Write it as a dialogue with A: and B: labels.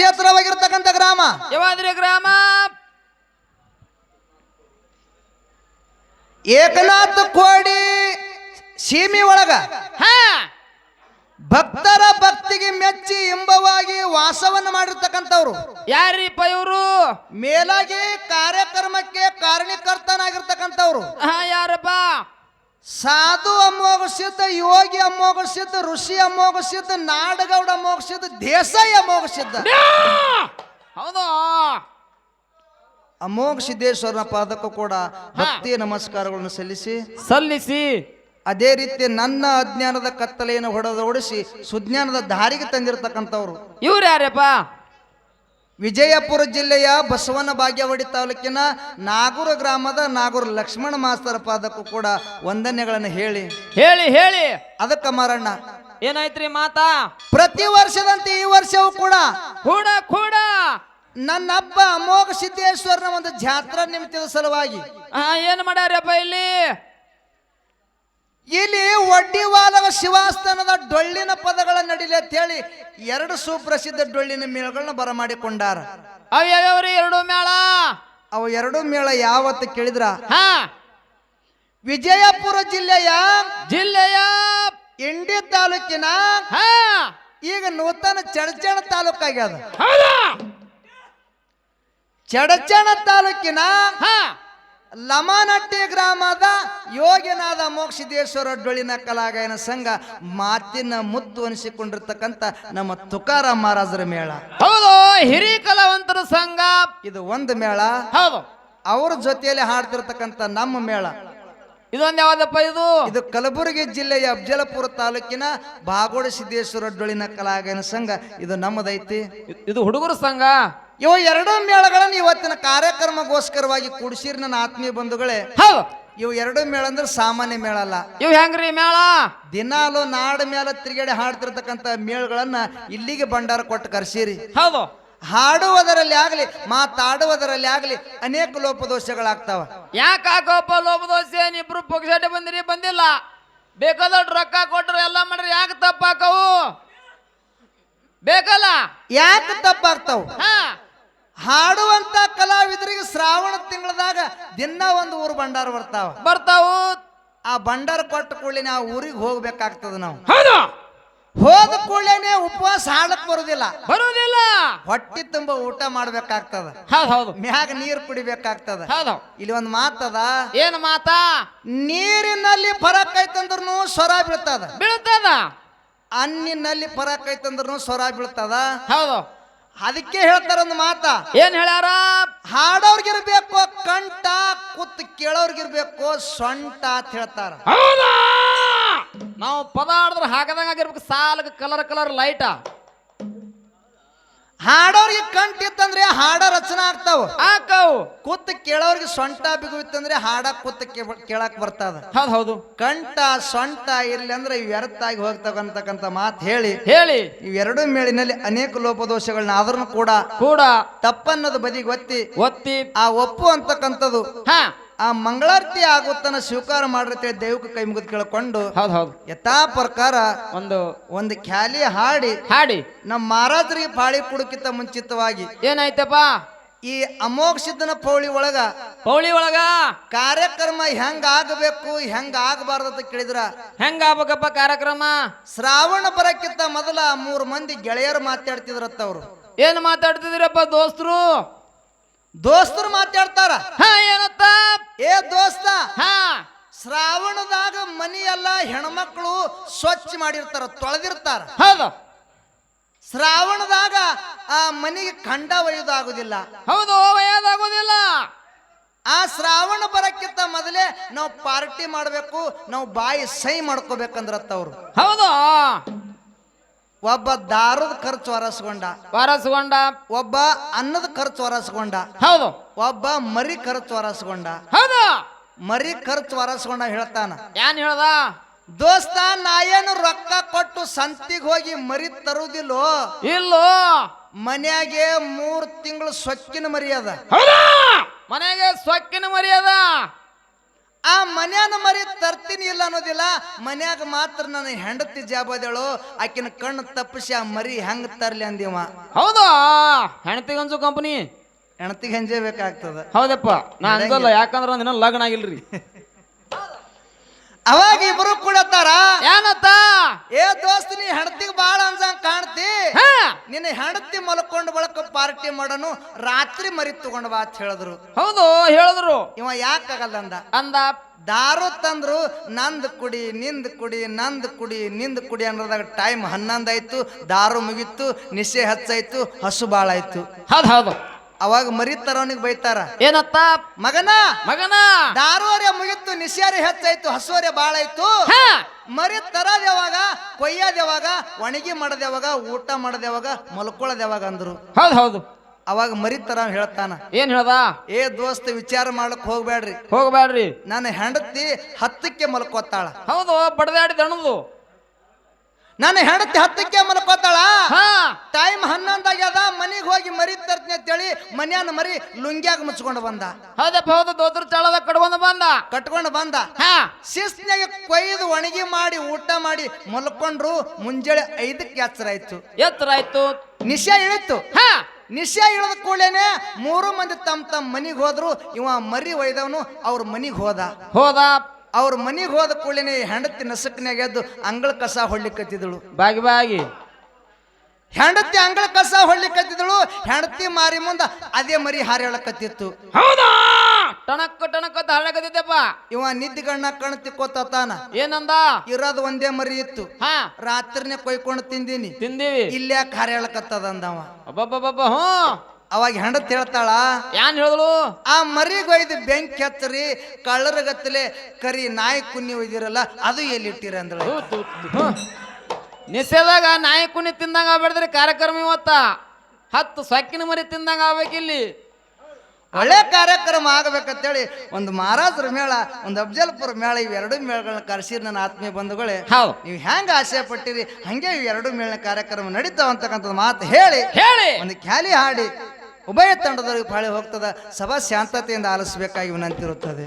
A: ಕ್ಷೇತ್ರವಾಗಿರ್ತಕ್ಕಂಥ ಗ್ರಾಮ.
B: ಯಾವಾದ್ರೆ ಗ್ರಾಮ?
A: ಏಕನಾಥ ಕೋಡಿ ಸೀಮಿ ಒಳಗ.
B: ಹಾ.
A: ಭಕ್ತರ ಭಕ್ತಿಗೆ ಮೆಚ್ಚಿ ಇಂಬವಾಗಿ ವಾಸವನ್ನು ಮಾಡಿರ್ತಕ್ಕಂಥವ್ರು.
B: ಯಾರೀಪ ಇವರು?
A: ಮೇಲಾಗಿ ಕಾರ್ಯಕ್ರಮಕ್ಕೆ ಕಾರಣೀಕರ್ತನಾಗಿರ್ತಕ್ಕಂಥವ್ರು.
B: ಹಾ ಯಾರಪ್ಪ?
A: ಸಾಧು ಅಮೋಘ ಸಿದ್ಧ ಯೋಗಿ ಅಮೋಘ ಸಿದ್ಧ ಋಷಿ ಅಮೋಘ ಸಿದ್ಧ ನಾಡಗೌಡ ಅಮೋಘ ಸಿದ್ಧ ದೇಸಾಯಿ ಅಮೋಘ ಸಿದ್ಧ
B: ಹೌದು?
A: ಅಮೋಘ ಸಿದ್ದೇಶ್ವರನ ಪಾದಕ್ಕೂ ಕೂಡ ಭಕ್ತಿ ನಮಸ್ಕಾರಗಳನ್ನು ಸಲ್ಲಿಸಿ
B: ಸಲ್ಲಿಸಿ.
A: ಅದೇ ರೀತಿ ನನ್ನ ಅಜ್ಞಾನದ ಕತ್ತಲೆಯನ್ನು ಹೊಡೆದು ಓಡಿಸಿ ಸುಜ್ಞಾನದ ದಾರಿಗೆ ತಂದಿರತಕ್ಕಂಥವ್ರು.
B: ಇವ್ರು ಯಾರಪ್ಪ?
A: ವಿಜಯಪುರ ಜಿಲ್ಲೆಯ ಬಸವನ ಭಾಗ್ಯವಾಡಿ ತಾಲೂಕಿನ ನಾಗೂರ ಗ್ರಾಮದ ನಾಗೂರ ಲಕ್ಷ್ಮಣ ಮಾಸ್ತರ ಪಾದಕ್ಕೂ ಕೂಡ ವಂದನೆಗಳನ್ನು ಹೇಳಿ.
B: ಹೇಳಿ ಹೇಳಿ.
A: ಅದಕ್ಕ ಮಾರಣ್ಣ.
B: ಏನಾಯ್ತ್ರಿ ಮಾತಾ?
A: ಪ್ರತಿ ವರ್ಷದಂತೆ ಈ ವರ್ಷವೂ ಕೂಡ
B: ಕೂಡ ಕೂಡ.
A: ನನ್ನ ಹಬ್ಬ ಅಮೋಘ ಸಿದ್ದೇಶ್ವರನ ಒಂದು ಜಾತ್ರಾ ನಿಮಿತ್ತದ ಸಲುವಾಗಿ.
B: ಆ ಏನ್ ಮಾಡ್ಯಾರಪ್ಪ ಇಲ್ಲಿ?
A: ಇಲ್ಲಿ ಒಡ್ಡಿವಾಲವ ಶಿವಾಸ್ಥಾನದ ಡೊಳ್ಳಿನ ಪದಗಳ ನಡಿಲಿ ಅಂತ ಹೇಳಿ ಎರಡು ಸುಪ್ರಸಿದ್ಧ ಡೊಳ್ಳಿನ ಮೇಳಗಳನ್ನ ಬರಮಾಡಿಕೊಂಡಾರ.
B: ಅವ್ ಯಾವ್ಯಾವ್ರಿ ಎರಡು ಮೇಳ?
A: ಅವು ಎರಡು ಮೇಳ ಯಾವತ್ತು ಕೇಳಿದ್ರ?
B: ಹಾ.
A: ವಿಜಯಪುರ ಜಿಲ್ಲೆಯ
B: ಜಿಲ್ಲೆಯ
A: ಇಂಡಿ ತಾಲೂಕಿನ
B: ಹಾ.
A: ಈಗ ನೂತನ ಚಡಚಣ ತಾಲೂಕಾಗ್ಯದ
B: ಹೌದಾ?
A: ಚಡಚಣ ತಾಲೂಕಿನ
B: ಹಾ.
A: ಲಮಾನಟ್ಟಿ ಗ್ರಾಮದ ಯೋಗಿನಾದ ಮೋಕ್ಷಿದೇಶ್ವರ ಡೊಳಿನ ಕಲಾಗಾಯನ ಸಂಘ ಮಾತಿನ ಮುತ್ತು ಅನಿಸಿಕೊಂಡಿರ್ತಕ್ಕಂಥ ನಮ್ಮ ತುಕಾರಾಮ್ ಮಹಾರಾಜರ ಮೇಳ.
B: ಹೌದು ಹಿರಿ ಕಲಾವಂತರ ಸಂಘ.
A: ಇದು ಒಂದು ಮೇಳ.
B: ಹೌದು.
A: ಅವ್ರ ಜೊತೆಯಲ್ಲಿ ಹಾಡ್ತಿರ್ತಕ್ಕಂಥ ನಮ್ಮ ಮೇಳ.
B: ಇದೊಂದು ಯಾವ್ದಪ್ಪ ಇದು?
A: ಇದು ಕಲಬುರಗಿ ಜಿಲ್ಲೆಯ ಅಫಜಲಪುರ ತಾಲೂಕಿನ ಬಾಗೋಡ ಸಿದ್ದೇಶ್ವರ ಡೊಳಿನ ಕಲಾಗಾಯನ ಸಂಘ. ಇದು ನಮ್ಮದೈತಿ.
B: ಇದು ಹುಡುಗರ ಸಂಘ.
A: ಇವು ಎರಡು ಮೇಳಗಳನ್ನು ಇವತ್ತಿನ ಕಾರ್ಯಕ್ರಮಗೋಸ್ಕರವಾಗಿ ಕೂಡಿಸಿರ್ ನನ್ನ ಆತ್ಮೀಯ ಬಂಧುಗಳೇ.
B: ಹೌದು.
A: ಇವು ಎರಡು ಮೇಳ ಅಂದ್ರೆ ಸಾಮಾನ್ಯ ಮೇಳ ಅಲ್ಲ.
B: ಇವ್ ಹೆಂಗ್ರಿ ಮೇಳ?
A: ದಿನಾಲು ನಾಡ ಮೇಲೆ ತಿರುಗಡೆ ಹಾಡ್ತಿರ್ತಕ್ಕಂಥ ಮೇಳಗಳನ್ನ ಇಲ್ಲಿಗೆ ಭಂಡಾರ ಕೊಟ್ಟು ಕರ್ಸಿರಿ.
B: ಹೌದು.
A: ಹಾಡುವುದರಲ್ಲಿ ಆಗಲಿ ಮಾತಾಡುವುದರಲ್ಲಿ ಆಗಲಿ ಅನೇಕ ಲೋಪದೋಷಗಳಾಗ್ತಾವ.
B: ಯಾಕೆ ಲೋಪದೋಷ? ಇಬ್ರು ಪಕ್ಷಾಟ ಬಂದಿರಿ? ಬಂದಿಲ್ಲ. ಬೇಕಾದಷ್ಟು ರೊಕ್ಕ ಕೊಟ್ಟರೆ ಎಲ್ಲ ಮಾಡ್ರಿ. ಯಾಕೆ ತಪ್ಪಾಕವು? ಬೇಕಲ್ಲ?
A: ಯಾಕೆ ತಪ್ಪಾಗ್ತಾವ?
B: ಹಾ.
A: ಹಾಡುವಂತ ಕಲಾವಿದರಿಗೆ ಶ್ರಾವಣ ತಿಂಗಳದಾಗ ದಿನ ಒಂದು ಊರು ಭಂಡಾರ ಬರ್ತಾವ.
B: ಬರ್ತಾವು.
A: ಆ ಭಂಡಾರ ಕೊಟ್ಟ ಕೂಡಲೇ ನಾವು ಊರಿಗೆ ಹೋಗ್ಬೇಕಾಗ್ತದ ನಾವು.
B: ಹೌದು.
A: ಹೋದ ಕೂಡಲೇ ಉಪವಾಸ ಹಾಡಕ್ ಬರುದಿಲ್ಲ.
B: ಬರುದಿಲ್ಲ.
A: ಹೊಟ್ಟಿ ತುಂಬ ಊಟ ಮಾಡ್ಬೇಕಾಗ್ತದ.
B: ಹೌದು ಹೌದು.
A: ಮ್ಯಾಗ ನೀರು ಕುಡಿಬೇಕಾಗ್ತದ.
B: ಹೌದು.
A: ಇಲ್ಲಿ ಒಂದು ಮಾತದ.
B: ಏನ್ ಮಾತಾ?
A: ನೀರಿನಲ್ಲಿ ಫರಕ್ ಐತಂದ್ರೂ ಸ್ವರ ಬೀಳ್ತದ.
B: ಬೀಳ್ತದ.
A: ಅನ್ನಿನಲ್ಲಿ ಫರಕ್ ಐತಂದ್ರೂ ಸ್ವರ ಬೀಳ್ತದ.
B: ಹೌದು.
A: ಅದಕ್ಕೆ ಹೇಳ್ತಾರ ಒಂದು ಮಾತ.
B: ಏನ್ ಹೇಳ್ಯಾರ?
A: ಹಾಡೋರ್ಗಿರ್ಬೇಕು ಕಂಟ ಕುತ್ ಕೇಳೋರ್ಗಿರ್ಬೇಕು ಸೊಂಟ ಅಂತ ಹೇಳ್ತಾರ.
B: ನಾವು ಪದ ಹಾಕದಂಗ ಆಗಿರ್ಬೇಕು ಸಾಲಗ ಕಲರ್ ಕಲರ್ ಲೈಟ
A: ಹಾಡೋರ್ಗೆ ಕಂಟಿತ್ತಂದ್ರೆ ಹಾಡ ರಚನೆ ಆಗ್ತಾವ.
B: ಹಾಕವು.
A: ಕೂತ್ ಕೇಳೋರಿಗೆ ಸೊಂಟ ಬಿಗುವಿತ್ತಂದ್ರೆ ಹಾಡ ಕೂತ್ ಕೇಳಕ್ ಬರ್ತದ.
B: ಹೌದು ಹೌದು.
A: ಕಂಠ ಸೊಂಟ ಇರ್ಲಿ ಅಂದ್ರೆ ವ್ಯರ್ಥ ಆಗಿ ಹೋಗ್ತಕ್ಕಂತಕ್ಕಂತ ಮಾತು ಹೇಳಿ.
B: ಹೇಳಿ.
A: ಇವೆರಡು ಮೇಳಿನಲ್ಲಿ ಅನೇಕ ಲೋಪದೋಷಗಳನ್ನ ಆದ್ರೂ ಕೂಡ
B: ಕೂಡ
A: ತಪ್ಪನ್ನದ ಬದಿಗೆ ಒತ್ತಿ
B: ಒತ್ತಿ
A: ಆ ಒಪ್ಪು ಅಂತಕ್ಕಂಥದ್ದು.
B: ಹಾ.
A: ಆ ಮಂಗಳಾರತಿ ಆಗುತ್ತನ ಸ್ವೀಕಾರ ಮಾಡಿರ್ತೇವೆ ದೈವಕ್ಕೆ ಕೈ ಮುಗಿದು ಕೇಳ್ಕೊಂಡು
B: ಹೌದು ಹೌದು.
A: ಯಥಾ ಪ್ರಕಾರ
B: ಒಂದು
A: ಒಂದು ಖ್ಯಾಲಿ ಹಾಡಿ
B: ಹಾಡಿ.
A: ನಮ್ಮ ಮಹಾರಾಜರಿಗೆ ಪಾಳಿ ಕುಡುಕಿತ ಮುಂಚಿತವಾಗಿ
B: ಏನಾಯ್ತಪ್ಪ?
A: ಈ ಅಮೋಘ ಸಿದ್ಧನ ಪೌಳಿ ಒಳಗ
B: ಪೌಳಿ ಒಳಗ?
A: ಕಾರ್ಯಕ್ರಮ ಹೆಂಗ ಆಗಬೇಕು ಹೆಂಗ ಆಗಬಾರ್ದು ಅಂತ ಕೇಳಿದ್ರ?
B: ಹೆಂಗ ಆಗ್ಬೇಕಪ್ಪ ಕಾರ್ಯಕ್ರಮ?
A: ಶ್ರಾವಣ ಬರಕ್ಕಿಂತ ಮೊದಲ ಮೂರು ಮಂದಿ ಗೆಳೆಯರು ಮಾತಾಡ್ತಿದ್ರತ್ತ ಅವ್ರು.
B: ಏನ್ ಮಾತಾಡ್ತಿದ್ರಪ್ಪ ದೋಸ್ತರು?
A: ದೋಸ್ತರು ಮಾತಾಡ್ತಾರ.
B: ಹಾ ಏನತ್ತ
A: ಏ ದೋಸ್ತ
B: ಹಾ.
A: ಶ್ರಾವಣದಾಗ ಮನೆಯೆಲ್ಲ ಹೆಣ್ಮಕ್ಳು ಸ್ವಚ್ಛ ಮಾಡಿರ್ತಾರ ತೊಳೆದಿರ್ತಾರ.
B: ಹೌದು.
A: ಶ್ರಾವಣದಾಗ ಆ ಮನೆಗೆ ಖಂಡ ಒಯ್ಯೋದಾಗುದಿಲ್ಲ.
B: ಹೌದು ಒಯ್ಯೋದಾಗೋದಿಲ್ಲ.
A: ಆ ಶ್ರಾವಣ ಬರಕ್ಕಿಂತ ಮೊದಲೇ ನಾವು ಪಾರ್ಟಿ ಮಾಡಬೇಕು ನಾವು ಬಾಯಿ ಸೈ ಮಾಡ್ಕೋಬೇಕಂದ್ರತ್ತ ಅವ್ರು.
B: ಹೌದು.
A: ಒಬ್ಬ ದಾರದ ಖರ್ಚು ಹೊರಸ್ಕೊಂಡ.
B: ಹೊರಸ್ಕೊಂಡ.
A: ಒಬ್ಬ ಅನ್ನದ ಖರ್ಚು ಹೊರಸ್ಕೊಂಡ.
B: ಹೌದು.
A: ಒಬ್ಬ ಮರಿ ಖರ್ಚು ಹೊರಸ್ಕೊಂಡ.
B: ಹೌದು.
A: ಮರಿ ಖರ್ಚು ಹೊರಸ್ಕೊಂಡ ಹೇಳ್ತಾನ.
B: ಏನ್ ಹೇಳ್ದ?
A: ದೋಸ್ತ ನಾ ಏನು ರೊಕ್ಕ ಕೊಟ್ಟು ಸಂತಿಗೆ ಹೋಗಿ ಮರಿ ತರುವುದಿಲ್ಲೋ
B: ಇಲ್ಲೋ.
A: ಮನ್ಯಾಗೆ ಮೂರ್ ತಿಂಗಳು ಸೊಕ್ಕಿನ ಮರಿ ಅದ.
B: ಮನೆಗೆ ಸೊಕ್ಕಿನ ಮರ್ಯಾದ
A: ಆ ಮನ್ಯಾನ ಮರಿ ತರ್ತೀನಿ ಇಲ್ಲ ಅನ್ನೋದಿಲ್ಲ ಮನ್ಯಾಗ ಮಾತ್ರ ನನ್ನ ಹೆಂಡತಿ ಜಾಬದೇಳು ಆಕಿನ ಕಣ್ಣು ತಪ್ಪಿಸಿ ಆ ಮರಿ ಹೆಂಗ್ ತರ್ಲಿ ಅಂದಿವ.
B: ಹೌದಾ? ಹೆಣ್ತಿಗಂಜು ಕಂಪನಿ
A: ಹೆಂಡತಿಗೆ ಹೆಂಜೇ ಬೇಕಾಗ್ತದ.
B: ಹೌದಪ್ಪ ನಾ ಹಂಗಲ್ಲ ಯಾಕಂದ್ರ ಲಗ್ನ ಆಗಿಲ್ರಿ.
A: ಅವಾಗ ಇಬ್ರು ಕೂಡತ್ತಾರ?
B: ಏನತ್ತ?
A: ಏ ದೋಸ್ತ ನೀ ಹೆಂಡತಿಗೆ ಬಾಳ ಅನ್ಸಂಗ್ ಕಾಣ್ತಿ?
B: ಹಾ.
A: ನಿನ್ನ ಹೆಂಡತಿ ಮಲ್ಕೊಂಡ್ ಬಳಕ ಪಾರ್ಟಿ ಮಾಡನು ರಾತ್ರಿ ಮರಿ ತಗೊಂಡ್ ಬಾ ಅಂತ ಹೇಳಿದ್ರು.
B: ಹೌದು ಹೇಳಿದ್ರು.
A: ಇವ ಯಾಕಾಗಲ್ಲ ಅಂದ.
B: ಅಂದ
A: ದಾರು ತಂದ್ರು ನಂದ್ ಕುಡಿ ನಿಂದ್ ಕುಡಿ ನಂದ್ ಕುಡಿ ನಿಂದ್ ಕುಡಿ ಅನ್ನೋದಾಗ ಟೈಮ್ ಹನ್ನೊಂದಾಯ್ತು ದಾರು ಮುಗಿತ್ತು ನಿಶೆ ಹಚ್ಚಾಯ್ತು ಹಸು ಬಾಳಾಯ್ತು.
B: ಹೌದ್ ಹೌದು.
A: ಅವಾಗ ಮರಿ ತರೋನಿಗೆ ಬೈತಾರ.
B: ಏನತ್ತ?
A: ಮಗನ!
B: ಮಗನ!
A: ದಾರೋರ್ಯ ಮುಗಿತ್ತು ನಿಶಾರಿ ಹೆಚ್ಚಾಯ್ತು ಹಸುವರೆ ಬಾಳ ಆಯ್ತು
B: ಹಾ!
A: ಮರಿ ತರದ್ ಯಾವಾಗ ಕೊಯ್ಯದ್ ಯಾವಾಗ ಒಣಗಿ ಮಾಡದ್ ಯಾವಾಗ ಊಟ ಮಾಡದ್ ಯಾವಾಗ ಮಲ್ಕೊಳ್ಳೋದ್ ಯಾವಾಗ ಅಂದ್ರು.
B: ಹೌದು ಹೌದು.
A: ಅವಾಗ ಮರಿ ತರ ಹೇಳ್ತಾನ.
B: ಏನ್ ಹೇಳ್ದ?
A: ಏ ದೋಸ್ತ ವಿಚಾರ ಮಾಡ್ಲಕ್ ಹೋಗ್ಬೇಡ್ರಿ
B: ಹೋಗ್ಬೇಡ್ರಿ
A: ನನ್ನ ಹೆಂಡತಿ ಹತ್ತಕ್ಕೆ ಮಲ್ಕೋತಾಳ
B: ಹೌದು ಬಡದಾಡಿ ದಣದು
A: ನನ್ನ ಹೆಂಡತಿ ಹತ್ತಕ್ಕೆ ಮಲ್ಕೋತಾಳ ಅಂತೇಳಿ ಮನ್ಯಾನ ಮರಿ ಲುಂಗ್ಯಾಗ ಮುಚ್ಕೊಂಡು ಬಂದ.
B: ಹೌದಪ್ಪ ಹೌದು ದೋತ್ರ ಚಾಳದ ಕಟ್ಕೊಂಡು ಬಂದ.
A: ಕಟ್ಕೊಂಡು ಬಂದ.
B: ಹಾ.
A: ಶಿಸ್ತಿನಾಗ ಕೊಯ್ದು ಒಣಗಿ ಮಾಡಿ ಊಟ ಮಾಡಿ ಮಲ್ಕೊಂಡ್ರು ಮುಂಜಾನೆ ಐದಕ್ಕೆ ಎಚ್ಚರ ಆಯ್ತು.
B: ಎತ್ತರ ಆಯ್ತು.
A: ನಿಶಾ ಇಳಿತು.
B: ಹಾ.
A: ನಿಶಾ ಇಳಿದ ಕೂಡಲೇನೆ ಮೂರು ಮಂದಿ ತಮ್ಮ ತಮ್ಮ ಮನಿಗ್ ಹೋದ್ರು. ಇವ ಮರಿ ಒಯ್ದವನು ಅವ್ರ ಮನಿಗ್ ಹೋದ.
B: ಹೋದ.
A: ಅವ್ರ ಮನಿಗ್ ಹೋದ ಕೂಡಲೇನೆ ಹೆಂಡತಿ ನಸಕ್ನಾಗ ಎದ್ದು ಅಂಗಳ ಕಸ ಹೊಳ್ಲಿಕತ್ತಿದಳು
B: ಬಾಗಿ ಬಾಗಿ.
A: ಹೆಂಡತಿ ಅಂಗಳ ಕಸ ಹೊಳ್ಲಿಕತ್ತಿದಳು ಹೆಂಡತಿ ಮಾರಿ ಮುಂದ ಅದೇ ಮರಿ ಹಾರೇಳಕತ್ತಿತ್ತು
B: ಹೌದಾ? ಟಣಕ್ ಟಣಕ್ ಅಂತ ಹಳ್ಳಕತ್ತಿದ್ದಪ್ಪ
A: ಇವ ನಿದ್ದಿಗಣ್ಣ ಕಣ್ ತಿಕ್ಕೋತಾನ
B: ಏನಂದ?
A: ಇರೋದು ಒಂದೇ ಮರಿ ಇತ್ತು.
B: ಹಾ.
A: ರಾತ್ರಿನೇ ಕೊಯ್ಕೊಂಡು ತಿಂದೀನಿ.
B: ತಿಂದೀವಿ.
A: ಇಲ್ಯಾಕ ಹಾರೇಳಕತ್ತದ ಅಂದವ
B: ಅಬ್ಬಬ್ಬಬ್ಬ ಹ್ಞೂ.
A: ಅವಾಗ ಹೆಂಡತಿ ಹೇಳ್ತಾಳ
B: ಏನ್ ಹೇಳಿದ್ಳು?
A: ಆ ಮರಿಗೊಯ್ದು ಬೆಂಕಿ ಹತ್ತರಿ ಕಳ್ಳರಗತ್ತಲೆ ಕರಿ ನಾಯಿ ಕುನ್ನಿ ಒಯ್ದಿರಲ್ಲ ಅದು ಎಲ್ಲಿಟ್ಟಿರ ಅಂದಳು.
B: ನಿಷೇಧಾಗ ನಾಯಿ ಕುಣಿ ತಿಂದಂಗ ಆಗ್ಬೇಡ್ದ್ರಿ ಕಾರ್ಯಕ್ರಮ ಇವತ್ತ. ಹತ್ತು ಸೊಕ್ಕಿನ ಮರಿ ತಿಂದಂಗ ಆಗ್ಬೇಕಿಲ್ಲಿ
A: ಒಳ್ಳೆ ಕಾರ್ಯಕ್ರಮ ಆಗಬೇಕಂತೇಳಿ ಒಂದು ಮಹಾರಾಜರ ಮೇಳ ಒಂದು ಅಫ್ಜಲ್ಪುರ ಮೇಳ ಇವೆರಡು ಮೇಳಗಳನ್ನ ಕರೆಸಿರಿ ನನ್ನ ಆತ್ಮೀಯ ಬಂಧುಗಳೇ.
B: ಹೌದು.
A: ನೀವು ಹೆಂಗ ಆಸೆ ಪಟ್ಟಿರಿ? ಹಂಗೆ ಎರಡು ಮೇಳ ಕಾರ್ಯಕ್ರಮ ನಡೀತಾವ ಅಂತಕ್ಕಂಥದ್ದು ಮಾತು ಹೇಳಿ.
B: ಹೇಳಿ.
A: ಒಂದು ಖ್ಯಾಲಿ ಹಾಡಿ. ಉಭಯ ತಂಡದವರಿಗೆ ಪಾಳಿ ಹೋಗ್ತದ. ಸಭಾ ಶಾಂತತೆಯಿಂದ ಆಲಿಸಬೇಕಾಗಿ ವಿನಂತಿರುತ್ತದೆ.